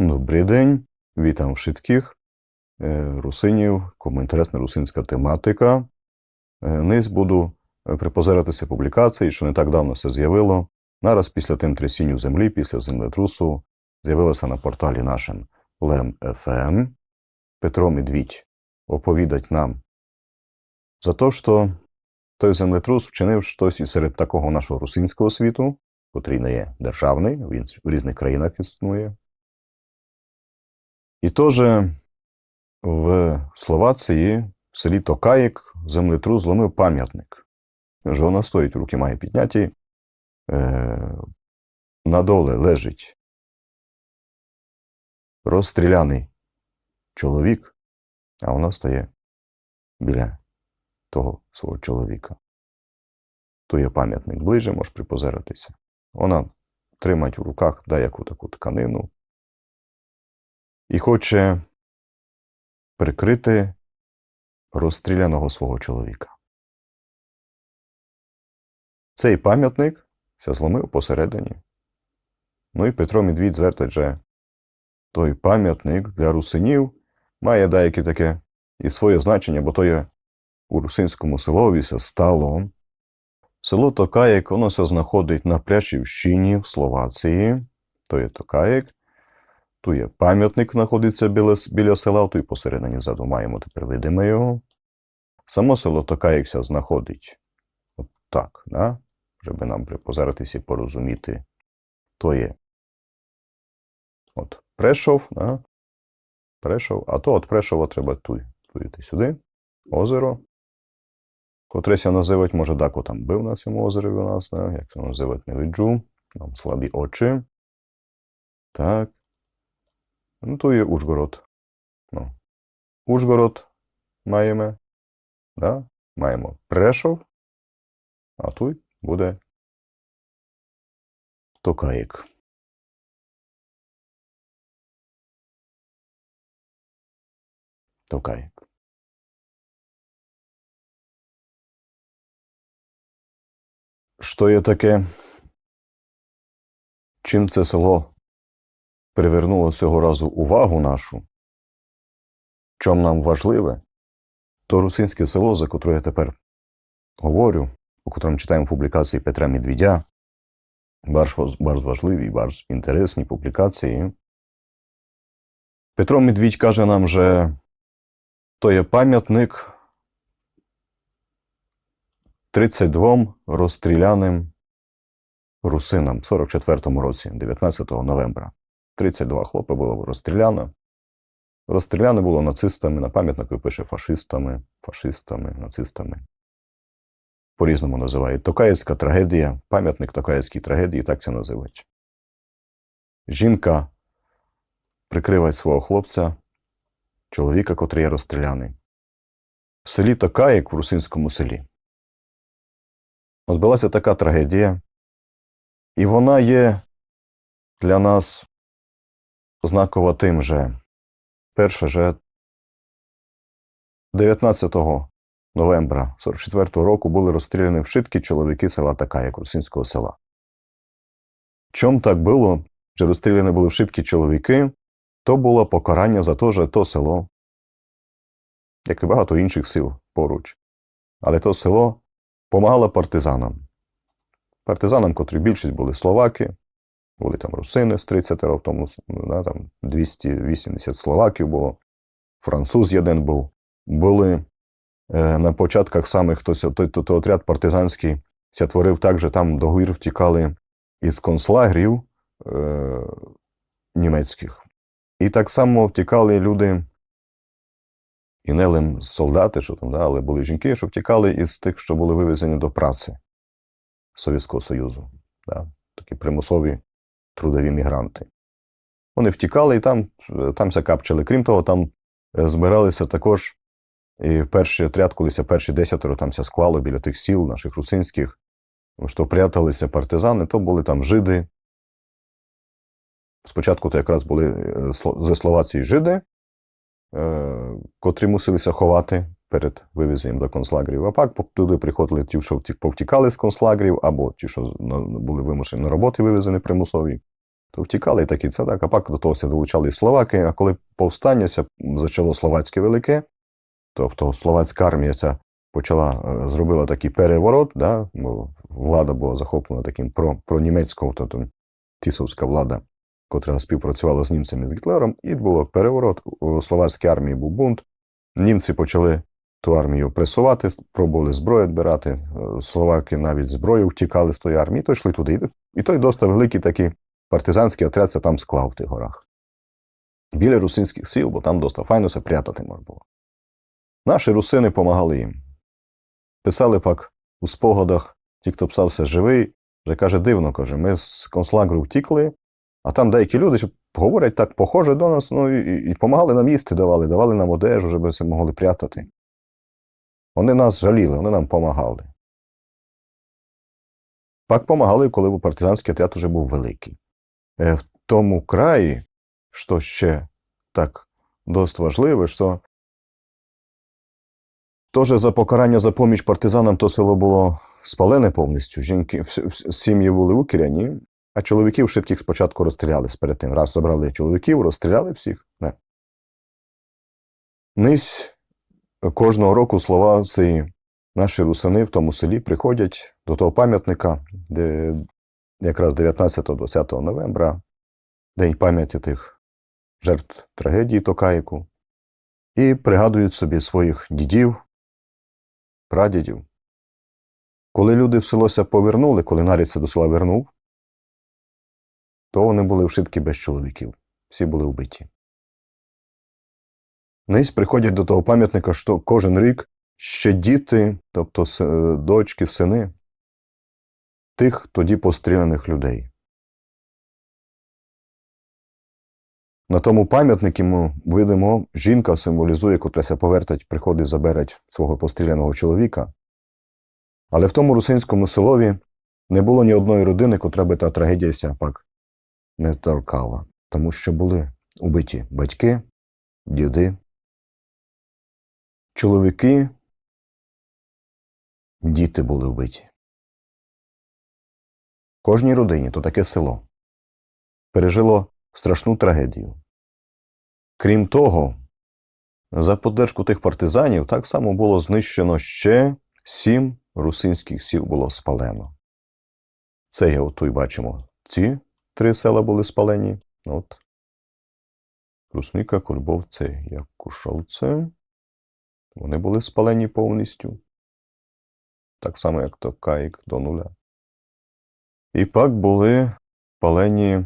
Добрий день, вітам wszystkich. Е, Русинів, кому інтересна русинська тематика. Е, Низ буду е, припозиратися публікації, що не так давно все з'явило. Нараз після тим трясінню землі, після землетрусу, з'явилося на порталі нашим Лем.ФМ. Петро Медвідь оповідать нам за те, що той землетрус вчинив щось і серед такого нашого русинського світу, котрий не є державний, він в різних країнах існує. І теж в Словації, в селі Токаїк, землетрус зломив пам'ятник. Вже вона стоїть, руки має підняті. Е, на доле лежить розстріляний чоловік, а вона стає біля того свого чоловіка. То є пам'ятник ближче, можеш припозиратися. Вона тримать в руках деяку таку тканину і хоче прикрити розстріляного свого чоловіка. Цей пам'ятник ся зломив посередині. Ну і Петро Медвідь звертать же той пам'ятник для русинів має деяке таке і своє значення, бо то є у русинському селові ся стало. Село Токаєк, воно ся знаходить на Пляшівщині в Словації, то є Токаєк. Тут є пам'ятник, знаходиться біля, біля села, тут посередині ззаду маємо тепер видимо його. Само село Токаєкся знаходить от так, да? щоб нам припозаратися і порозуміти. То є от Прешов, да? Прешов, а то от Прешова треба туй, туйти сюди, озеро. Котреся називають, може, Дако там був на цьому озері у нас, да? як це називають, не виджу. Нам слабі очі. Так. Ну, то є Ужгород. Ну. Ужгород маємо. Да? Маємо Прешов, а тут буде Токаїк. Токаїк. Що є таке? Чим це село привернуло цього разу увагу нашу? Чом нам важливе? То русинське село, за котре я тепер говорю, у котрому читаємо публікації Петра Медведя, bardzo важливі, bardzo інтересні публікації. Петро Медвідь каже нам, що то є пам'ятник 32 розстріляним русинам в 44-му році, 19 новембра. 32 хлопи було розстріляно. Розстріляно було нацистами, на пам'ятнику пише фашистами, фашистами, нацистами. По-різному називають. Токаївська трагедія, пам'ятник Токаївській трагедії, так це називають. Жінка прикриває свого хлопця, чоловіка, котрий є розстріляний. В селі Токаїк, в русинському селі. Відбулася така трагедія, і вона є для нас знакова тим же. Перше же 19 новембра 44 року були розстріляні вшитки чоловіки села Такая, Русинського села. Чом так було, що розстріляні були вшитки чоловіки, то було покарання за те, що то село, як і багато інших сил поруч. Але то село помагало партизанам. Партизанам, котрі більшість були словаки, були там русини з 30 в тому, да, там 280 словаків було, француз один був. Були е, на початках самих хтось, той, той, той отряд партизанський ся творив так, що там до гір втікали із концлагерів е, німецьких. І так само втікали люди, і не лим солдати, що там, да, але були жінки, що втікали із тих, що були вивезені до праці Совєтського Союзу. Да, такі примусові трудові мігранти. Вони втікали і там, там капчили. Крім того, там е, збиралися також і перший отряд, колись перші десятеро там ся склало біля тих сіл наших русинських, що пряталися партизани, то були там жиди. Спочатку то якраз були е, зі Словації жиди, е, котрі мусилися ховати перед вивезенням до концлагерів. А пак туди приходили ті, що повтікали з концлагерів, або ті, що були вимушені на роботи вивезені примусові втікали і такі це так, а пак до того долучали і словаки. А коли повстання зачало словацьке велике, тобто словацька армія ця почала е, зробила такий переворот, да, бо влада була захоплена таким про, пронімецькою, тобто тісовська влада, котра співпрацювала з німцями з Гітлером, і було переворот. У словацькій армії був бунт. Німці почали ту армію пресувати, пробували зброю відбирати. Е, Словаки навіть зброю втікали з тої армії, то йшли туди. І той досить великий такий партизанський отряд це там склав в тих горах. Біля русинських сіл, бо там досить файно се прятати можна було. Наші русини допомагали їм. Писали пак у спогадах, ті, хто писався живий, вже каже, дивно, каже, ми з концлагеру втікли, а там деякі люди говорять так похоже до нас, ну і, і допомагали нам їсти давали, давали нам одежу, щоб ми могли прятати. Вони нас жаліли, вони нам допомагали. Пак помагали, коли партизанський отряд уже був великий. Е, В тому краї, що ще так досить важливе, що теж за покарання за поміч партизанам то село було спалене повністю. Жінки, сім'ї були укіряні, а чоловіків швидких спочатку розстріляли перед тим. Раз забрали чоловіків, розстріляли всіх. Не. Нись кожного року слова ці наші русини в тому селі приходять до того пам'ятника, де якраз 19-20 новембра, День пам'яті тих жертв трагедії Токаїку, і пригадують собі своїх дідів, прадідів. Коли люди в селося повернули, коли нарід це до села вернув, то вони були вшитки без чоловіків. Всі були вбиті. Нись приходять до того пам'ятника, що кожен рік ще діти, тобто дочки, сини тих тоді постріляних людей. На тому пам'ятнику ми видимо, жінка символізує, котрася повертать, приходить, забереть свого постріляного чоловіка. Але в тому русинському селові не було ні одної родини, котра би та трагедія пак не торкала, тому що були убиті батьки, діди, чоловіки, діти були вбиті. Кожній родині то таке село пережило страшну трагедію. Крім того, за поддержку тих партизанів так само було знищено ще сім русинських сіл було спалено. Це є отут бачимо. Ці три села були спалені. От. Русника, Кульбовце, Якушовце. Вони були спалені повністю. Так само, як Токаїк до нуля. І пак були спалені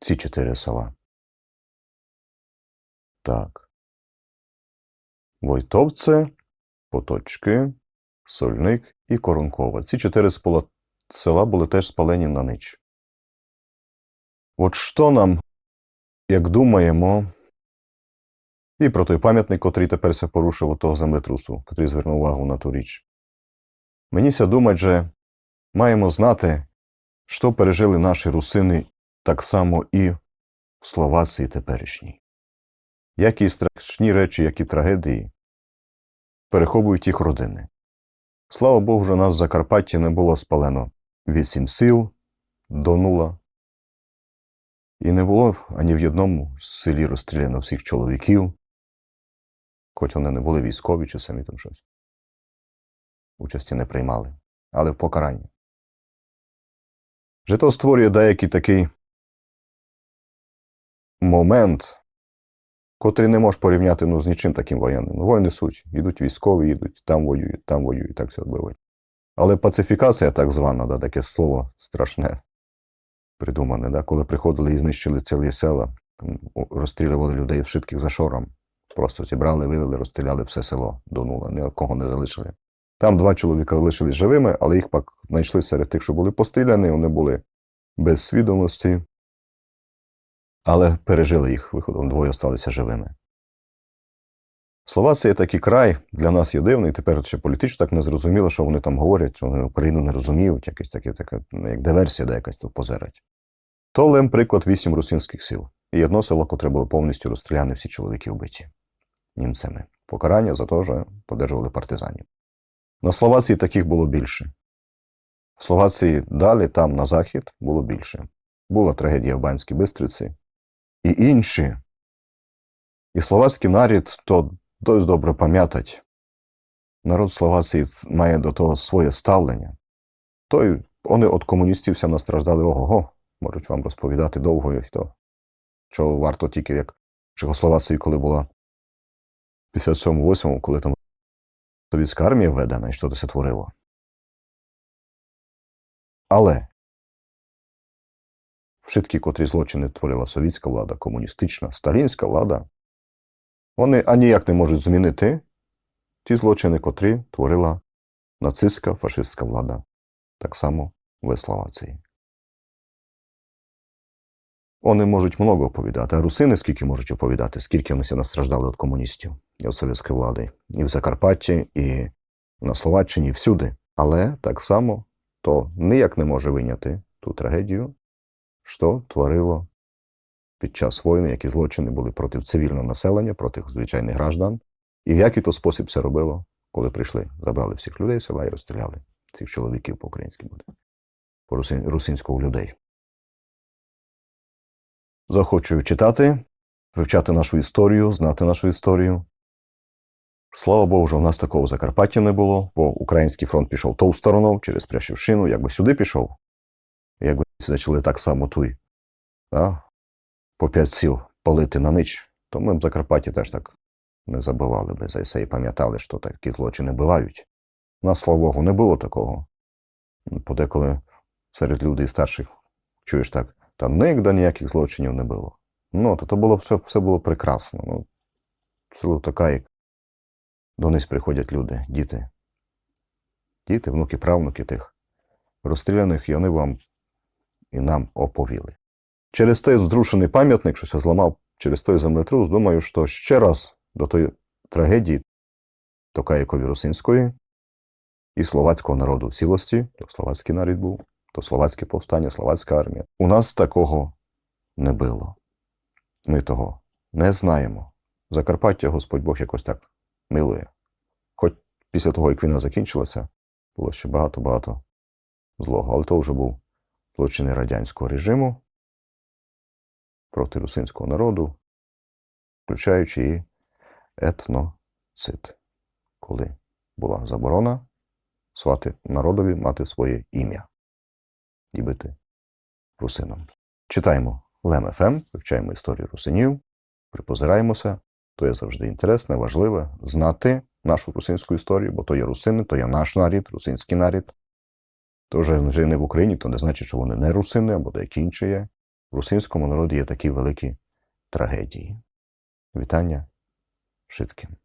ці чотири села. Так. Войтовце, Поточки, Сольник і Коронкова. Ці чотири села були теж спалені на ніч. От що нам, як думаємо, і про той пам'ятник, котрий тепер ся порушив у того землетрусу, котрий звернув увагу на ту річ. Мені ся думать, же маємо знати, що пережили наші русини так само і в Словації теперішній. Які страшні речі, які трагедії переховують їх родини. Слава Богу, що нас в Закарпатті не було спалено вісім сіл до нула. І не було ані в одному селі розстріляно всіх чоловіків, хоч вони не були військові чи самі там щось. Участі не приймали, але в покаранні. Жито створює деякий такий момент, котрий не можеш порівняти ну, з нічим таким воєнним. Ну, Воїни суть. Йдуть військові, їдуть, там воюють, там воюють, так все відбивають. Але пацифікація, так звана, да, таке слово страшне, придумане, да, коли приходили і знищили цілі села, там, розстрілювали людей в шитких за шором. Просто зібрали, вивели, розстріляли все село до нула, ні кого не залишили. Там два чоловіка лишились живими, але їх пак знайшли серед тих, що були постріляні, вони були без свідомості, але пережили їх виходом, двоє залишилися живими. Словація такий край для нас є дивний. Тепер ще політично так не зрозуміло, що вони там говорять, вони Україну не розуміють, якась таке, ну, як диверсія, де якась тут позирать. То лем приклад вісім русинських сіл. І одно село, котре було повністю розстріляне, всі чоловіки вбиті німцями. покарання за те, що подержували партизанів. На Словації таких було більше. В Словації далі, там на захід, було більше. Була трагедія в Банській Бистриці і інші. І словацький нарід то досить добре пам'ятать. Народ Словації має до того своє ставлення. Той, вони від комуністів все настраждали ого-го, можуть вам розповідати довго, і то, що варто тільки як Чехословації, коли була 57-8, коли там совєтська армія введена і що це творило. Але Všetky, котрі злочини творила совєтська влада, комуністична, сталінська влада, вони аніяк не можуть змінити ті злочини, котрі творила нацистська фашистська влада, так само в Словації. Вони можуть много оповідати, а русини скільки можуть оповідати, скільки вони настраждали від комуністів від совєтської влади, і в Закарпатті, і на Словаччині, і всюди. Але так само то ніяк не може виняти ту трагедію, що творило під час війни, які злочини були проти цивільного населення, проти звичайних граждан, і в який то спосіб це робило, коли прийшли, забрали всіх людей села і розстріляли цих чоловіків по-українськи буде, по русинського людей. Захочую читати, вивчати нашу історію, знати нашу історію. Слава Богу, в нас такого в Закарпатті не було, бо український фронт пішов тою стороною через Прящівщину, якби сюди пішов, якби почали так само туй, да, по п'ять сіл палити на ніч, то ми в Закарпатті теж так не забували би за це і пам'ятали, що такі злочини бувають. У нас, слава Богу, не було такого. Подеколи серед людей старших чуєш так, та нігде ніяких злочинів не було. Ну, то, то було все, все було прекрасно. Ну, село така, як до них приходять люди, діти. Діти, внуки, правнуки тих розстріляних, і вони вам і нам оповіли. Через той зрушений пам'ятник, що зламав через той землетрус, думаю, що ще раз до тої трагедії Токаєкові Русинської і словацького народу в цілості, то словацький народ був, то словацьке повстання, словацька армія. У нас такого не було. Ми того не знаємо. Закарпаття Господь Бог якось так милує. Хоч після того, як війна закінчилася, було ще багато-багато злого, але то вже був злочини радянського режиму проти русинського народу, включаючи і етноцид, коли була заборона свати народові мати своє ім'я і бити русином. Читаємо Лем ФМ, вивчаємо історію русинів, припозираємося. То є завжди інтересне, важливе знати нашу русинську історію, бо то є русини, то є наш нарід, русинський нарід. То вже не в Україні, то не значить, що вони не русини або деякі інші є. В русинському народі є такі великі трагедії. Вітання Шитким.